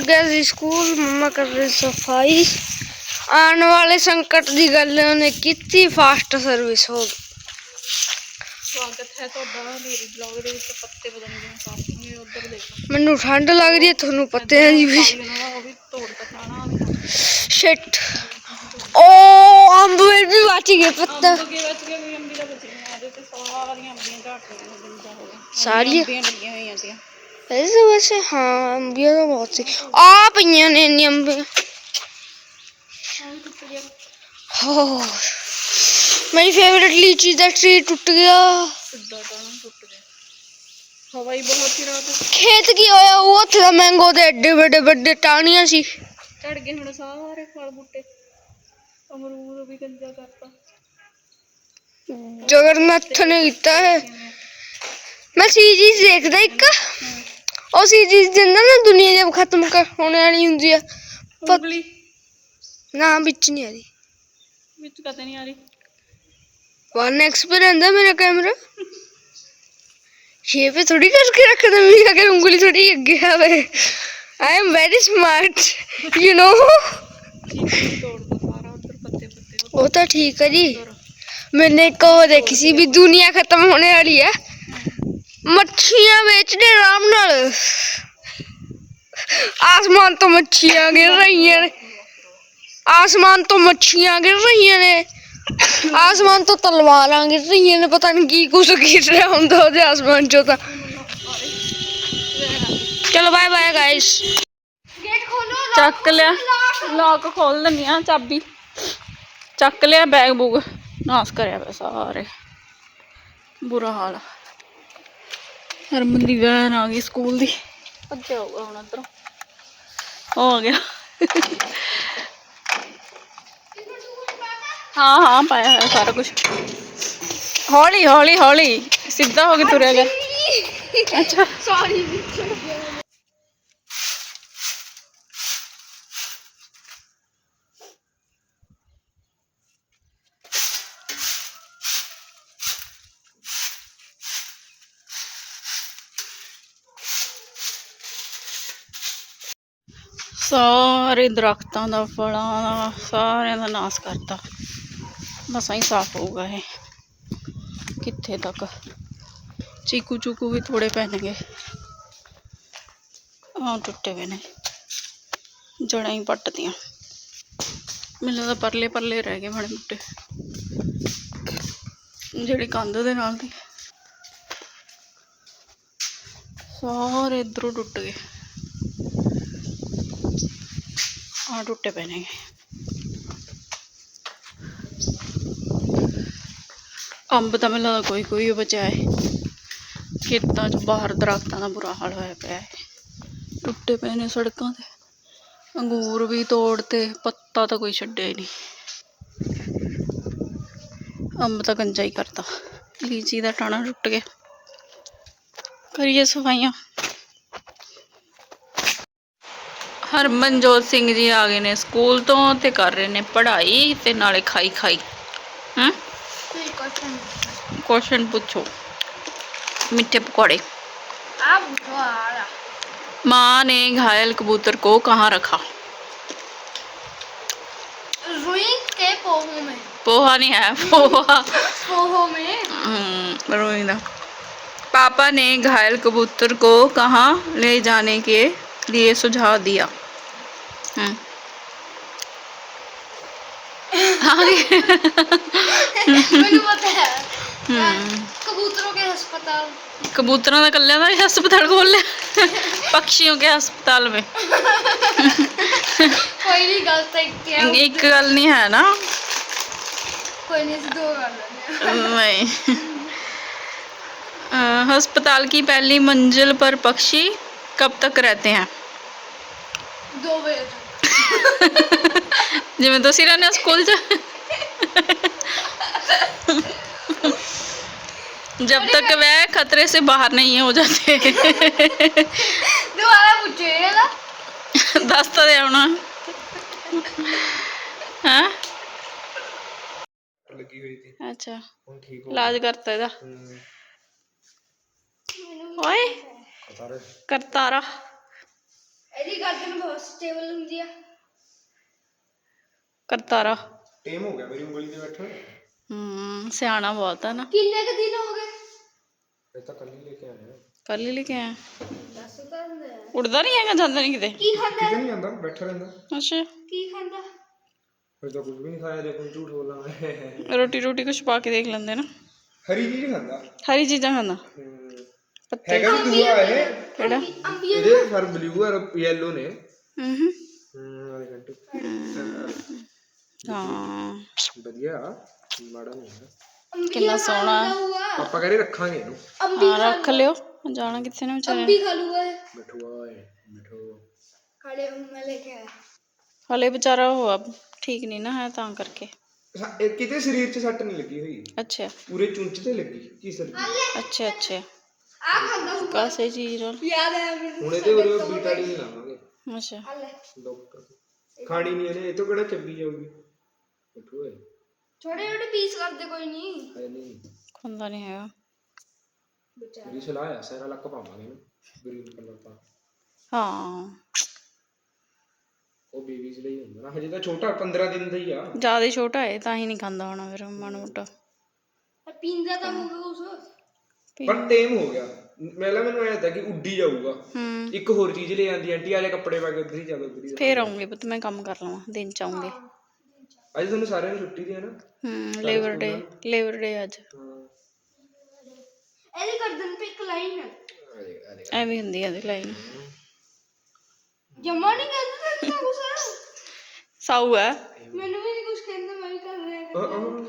लग गया स्कूल मम्मा कर रही सफ़ाई आने वाले संकट की गल उन्हें कितनी फास्ट सर्विस हो गई मैं ठंड लग रही है थोनू पत्ते हैं जी भी शिट ओ अंब भी बच गए पत्ता सारी ਵੈਸੇ ਵੈਸੇ ਹਾਂ ਅੰਬੀਆਂ ਤਾਂ ਬਹੁਤ ਸੀ ਆ ਪਈਆਂ ਨੇ ਇੰਨੀਆਂ ਅੰਬੀਆਂ ਹੋ ਮੇਰੀ ਫੇਵਰਿਟ ਲੀਚੀ ਦਾ ਟ੍ਰੀ ਟੁੱਟ ਗਿਆ ਸਿੱਧਾ ਤਾਂ ਟੁੱਟ ਗਿਆ ਹਵਾ ਹੀ ਬਹੁਤ ਹੀ ਰਾਤ ਖੇਤ ਕੀ ਹੋਇਆ? ਉਹ ਉੱਥੇ ਦਾ ਮੈਂਗੋ ਦੇ ਐਡੇ ਵੱਡੇ ਵੱਡੇ ਟਾਹਣੀਆਂ ਸੀ। ਝੜ ਗਏ ਹੁਣ ਸਾਰੇ ਫਲ ਬੂਟੇ। ਅਮਰੂਦ ਵੀ ਗੰਜਾ ਕਰਤਾ। ਜਗਰਨਾਥ ਨੇ ਕੀਤਾ ਹੈ। ਮੈਂ ਸੀਰੀਜ਼ ਦੇਖਦਾ ਇੱਕ। ਉਹ ਸੀਰੀਜ਼ ਦੇ ਅੰਦਰ ਨਾ ਦੁਨੀਆ ਜਦ ਖਤਮ ਕਰ ਹੋਣੇ ਵਾਲੀ ਹੁੰਦੀ ਆ ਪਰ ਉਂਗਲੀ ਨਾ ਵਿੱਚ ਨਹੀਂ ਆ ਰਹੀ ਵਿੱਚ ਕਦੇ ਨਹੀਂ ਆ ਰਹੀ वन एक्स पे रहता है मेरा कैमरा ये पे थोड़ी करके रखा था मेरी अगर उंगली थोड़ी आगे है I am very smart you know ਚੀਕੂ ਤੋੜਦਾ ਸਾਰਾ ਉਧਰ ਪੱਤੇ ਪੱਤੇ वो तो ठीक है जी मैंने एक वो देखी सी भी दुनिया खत्म होने वाली है मच्छियां बेचने आराम नाल आसमान तो मच्छियां गिर रही हैं आसमान तो मच्छियां गिर रही हैं ਆਸਮਾਨ ਤੋਂ ਤਲਵਾਰਾਂ ਗਿਰ ਰਹੀਆਂ ਨੇ ਪਤਾ ਨਹੀਂ ਕੀ ਕੁਛ ਗਿਰ ਰਿਹਾ ਹੁੰਦਾ ਉਹਦੇ ਆਸਮਾਨ ਚੋਂ ਤਾਂ ਚਲੋ ਬਾਏ ਬਾਏ ਗਾਇਸ ਗੇਟ ਖੋਲੋ ਚੱਕ ਲਿਆ ਲੌਕ ਖੋਲ ਦਿੰਨੀ ਆ ਚਾਬੀ ਚੱਕ ਲਿਆ ਬੈਗ ਬੂਗ ਨਾਸ ਕਰਿਆ ਪਿਆ ਸਾਰੇ ਬੁਰਾ ਹਾਲ ਆ। ਹਰਮਨ ਦੀ ਵੈਨ ਆ ਗਈ ਸਕੂਲ ਦੀ। ਅੱਗੇ ਆਊਗਾ ਹੁਣ ਇੱਧਰੋਂ ਉਹ ਆ ਗਿਆ। ਹਾਂ ਹਾਂ ਪਾਇਆ ਹੋਇਆ ਸਾਰਾ ਕੁਝ ਹੌਲੀ ਹੌਲੀ ਹੌਲੀ। ਸਿੱਧਾ ਹੋ ਕੇ ਤੁਰਿਆ ਗਿਆ ਅੱਛਾ। ਸੌਰੀ ਸਾਰੇ ਦਰਖਤਾਂ ਦਾ, ਫਲਾਂ ਦਾ, ਸਾਰਿਆਂ ਦਾ ਨਾਸ ਕਰਤਾ। ਮਸਾਂ ਹੀ ਸਾਫ਼ ਹੋਊਗਾ ਇਹ। ਕਿੱਥੇ ਤੱਕ? ਚੀਕੂ ਚੂਕੂ ਵੀ ਥੋੜੇ ਪੈਣਗੇ। ਆਹ ਟੁੱਟੇ ਹੋਏ ਨੇ। ਜੜਾਂ ਹੀ ਪੱਟਦੀਆਂ ਮੈਨੂੰ ਤਾਂ ਪਰਲੇ ਪਰਲੇ ਰਹਿ ਗਏ ਮਾੜੇ ਮੁੱਟੇ। ਜਿਹੜੀ ਕੰਧ ਦੇ ਨਾਲ ਦੀ। ਸਾਰੇ ਇਧਰੋਂ ਟੁੱਟ ਗਏ। ਆ ਟੁੱਟੇ ਪਏ ਨੇ। ਅੰਬ ਤਾਂ ਮੈਨੂੰ ਲੱਗਦਾ ਕੋਈ ਕੋਈ ਬਚਿਆ ਹੈ। ਖੇਤਾਂ 'ਚ ਬਾਹਰ ਦਰਖਤਾਂ ਦਾ ਬੁਰਾ ਹਾਲ ਹੋਇਆ ਪਿਆ ਹੈ। ਟੁੱਟੇ ਪਏ ਨੇ ਸੜਕਾਂ ਤੇ। ਅੰਗੂਰ ਵੀ ਤੋੜਤੇ ਪੱਤਾ ਤਾਂ ਕੋਈ ਛੱਡਿਆ ਹੀ ਨਹੀਂ। ਅੰਬ ਤਾਂ ਗੰਜਾ ਹੀ ਕਰਤਾ। ਲੀਚੀ ਦਾ ਟਾਣਾ ਟੁੱਟ ਗਿਆ। ਕਰੀਏ ਸਫਾਈਆਂ। ਹਰਮਨਜੋਤ ਸਿੰਘ ਜੀ ਆ ਗਏ ਨੇ ਸਕੂਲ ਤੋਂ ਤੇ ਕਰ ਰਹੇ ਨੇ ਪੜ੍ਹਾਈ ਤੇ ਨਾਲੇ ਖਾਈ ਖਾਈ ਹਮ ਕੁਐਸਚਨ ਪੁੱਛੋ ਮਿੱਠੇ ਪਕੌੜੇ ਆ ਬੁੱਢਾ ਆਲਾ माँ ने घायल कबूतर को कहाँ रखा रुई के पोहों में पोहा नहीं है पोहा पोहों में हम्म, रोइंदा पापा ने घायल कबूतर को कहाँ ले जाने के लिए सुझाव दिया Hmm. हाँ। hmm. कबूतरों के अस्पताल। कबूतरों का कल्याण अस्पताल खोल लिया पक्षियों के अस्पताल में। कोई नहीं गलत एक गल नहीं है ना। कोई नहीं दो गल नहीं। अस्पताल की पहली मंजिल पर पक्षी कब तक रहते हैं? दो बजे। ਜਿਵੇਂ ਤੁਸੀਂ ਰਹਿੰਦੇ ਹੋ ਸਕੂਲ 'ਚ जब तक वह खतरे से बाहर नहीं हो जाते दोबारा पूछे ना दस तो दे होना हाँ अच्छा। इलाज करता था ओए। करतारा ਇਹਦੀ ਗਰਦਨ ਬਹੁਤ ਸਟੇਬਲ ਹੁੰਦੀ ਆ ਕਰਤਾਰਾ। ਟੇਮ ਹੋ ਗਿਆ ਮੇਰੀ ਉਂਗਲੀ ਤੇ ਬੈਠਾ ਹੂੰ ਸਿਆਣਾ ਬਹੁਤ ਆ ਨਾ। ਕਿੰਨੇ ਕੁ ਦਿਨ ਹੋ ਗਏ? ਇਹ ਤਾਂ ਕੱਲ ਹੀ ਲੈ ਕੇ ਆਇਆ ਕੱਲ ਹੀ ਲੈ ਕੇ ਆਇਆ। ਦੱਸ ਤਾਂ। ਉੜਦਾ ਨਹੀਂ ਹੈਗਾ ਜਾਂਦਾ ਨਹੀਂ ਕਿਤੇ। ਕੀ ਖਾਂਦਾ ਕਿਤੇ ਨਹੀਂ ਜਾਂਦਾ ਬੈਠਾ ਰਹਿੰਦਾ। ਅੱਛਾ। ਕੀ ਖਾਂਦਾ? ਫਿਰ ਤਾਂ ਕੁਝ ਵੀ ਨਹੀਂ ਖਾਇਆ ਦੇਖੋ ਝੂਠ ਬੋਲਾਂ ਰੋਟੀ ਰੋਟੀ ਕੁਛ ਪਾ ਕੇ ਦੇਖ ਲੈਂਦੇ ਨਾ। ਹਰੀ ਚੀਜ਼ ਖਾਂਦਾ? ਹਰੀ ਚੀਜ਼ਾਂ ਖਾਂਦਾ। ਪੱਤੇ ਹੈਗਾ ਵੀ ਦੂਆ ਇਹ ਕਿਹੜਾ? ਅੰਬੀਆਂ ਇਹਦੇ ਫਰ ਬਲੂ ਔਰ ਯੈਲੋ ਨੇ। ਹੂੰ ਹੂੰ ਹਮ ਆਲੇ ਘੰਟੇ ਹਾਂ। ਵਧੀਆ। ਮਾੜਾ ਨਹੀਂ ਹੈ ਕਿੰਨਾ ਸੋਹਣਾ। ਆਪਾਂ ਕਹਿੰਦੇ ਰੱਖਾਂਗੇ ਇਹਨੂੰ। ਹਾਂ ਰੱਖ ਲਿਓ। ਜਾਣਾ ਕਿੱਥੇ ਨੇ ਵਿਚਾਰੇ? ਅੰਬੀ ਖਾ ਲੂਗਾ ਇਹ। ਮਿਠੂਆ ਏ ਮਿਠੂ। ਕਾਲੇ ਮੈਂ ਲੈ ਕੇ ਆਇਆ। ਹਲੇ ਵਿਚਾਰਾ ਉਹ ਆ, ਠੀਕ ਨਹੀਂ ਨਾ ਹੈ ਤਾਂ ਕਰਕੇ। ਇਹ ਕਿਤੇ ਸਰੀਰ 'ਚ ਸੱਟ ਨਹੀਂ ਲੱਗੀ ਹੋਈ? ਅੱਛਾ। ਪੂਰੇ ਚੁੰਚ ਤੇ ਲੱਗੀ ਕੀ ਸਰ ਅੱਛਾ ਅੱਛਾ। ਆ ਖਾਂਦਾ ਹੋਊਗਾ। ਕਾਸੇ ਨਾਲ ਯਾਦ ਆਇਆ ਮੈਨੂੰ ਹੁਣ ਇਹਦੇ ਉਰੇ ਬੀਟਾਡੀ ਨਹੀਂ ਲਾਵਾਂਗੇ। ਅੱਛਾ। ਆ ਲੈ। ਡਾਕਟਰ। ਖਾਣੀ ਨਹੀਂ ਇਹਨੇ ਇਹ ਤੋਂ ਕਿਹੜਾ ਚੱਬੀ ਜਾਊਗੀ? ਮਿਠੂ ਏ। ਛੋਟੇ ਛੋਟੇ ਪੀਸ ਕਰਦੇ ਕੋਈ ਨਹੀਂ ਹੈ ਨਹੀਂ। ਖੁੰਦਾ ਨਹੀਂ ਹੈਗਾ। ਮੇਰੀ ਸਲਾਹ ਹੈ ਸਾਰਾ ਲੱਕ ਪਾਵਾਂਗੇ ਨਾ ਗ੍ਰੀਨ ਕਲਰ ਦਾ। ਹਾਂ। ਉਹ ਬੇਬੀਜ਼ ਲਈ ਹੁੰਦਾ ਨਾ ਹਜੇ ਤਾਂ ਛੋਟਾ 15 ਦਿਨ ਦਾ ਹੀ ਆ। ਜ਼ਿਆਦਾ ਹੀ ਛੋਟਾ ਹੈ ਤਾਂ ਹੀ ਨਹੀਂ ਖਾਂਦਾ ਹੋਣਾ ਫਿਰ ਮਾੜਾ ਮੋਟਾ। ਪੀਂਦਾ ਤਾਂ ਹੋਊਗਾ ਉਸ ਪਰ ਟਾਈਮ ਹੋ ਗਿਆ। ਪਹਿਲਾਂ ਮੈਨੂੰ ਐਂ ਤਾਂ ਕਿ ਉੱਡੀ ਜਾਊਗਾ। ਹੂੰ। ਇੱਕ ਹੋਰ ਚੀਜ਼ ਲੈ ਆਂਦੀ ਆਂਟੀ ਵਾਲੇ ਕੱਪੜੇ ਪਾ ਕੇ ਉੱਧਰ ਹੀ ਚੱਲ ਉੱਧਰ ਹੀ ਫੇਰ ਆਉਂਗੇ ਪੁੱਤ ਮੈਂ ਕੰਮ ਕਰ ਲਵਾਂ ਦਿਨ ਚ ਆਉਂਗੇ। ਅੱਜ ਤੁਹਾਨੂੰ ਸਾਰਿਆਂ ਨੂੰ ਛੁੱਟੀ ਦੀ ਹੈ ਨਾ? ਹੂੰ ਲੇਬਰ ਡੇ ਲੇਬਰ ਡੇ ਅੱਜ। ਹਾਂ। ਇਹਦੀ ਗਰਦਨ ਤੇ ਇੱਕ ਲਾਈਨ। ਹੈ ਅਰੇ ਅਰੇ। ਐਵੇਂ ਹੁੰਦੀ ਆ ਦੀ ਲਾਈਨ। ਜਮਾ ਨਹੀਂ ਕਹਿੰਦਾ ਤਾਂ ਕੁਛ। ਸਾਊ ਹੈ। ਮੈਨੂੰ ਵੀ ਨਹੀਂ ਕੁਛ ਕਹਿੰਦਾ ਮੈਂ ਵੀ ਕਰ ਰਿਹਾ ਉਹ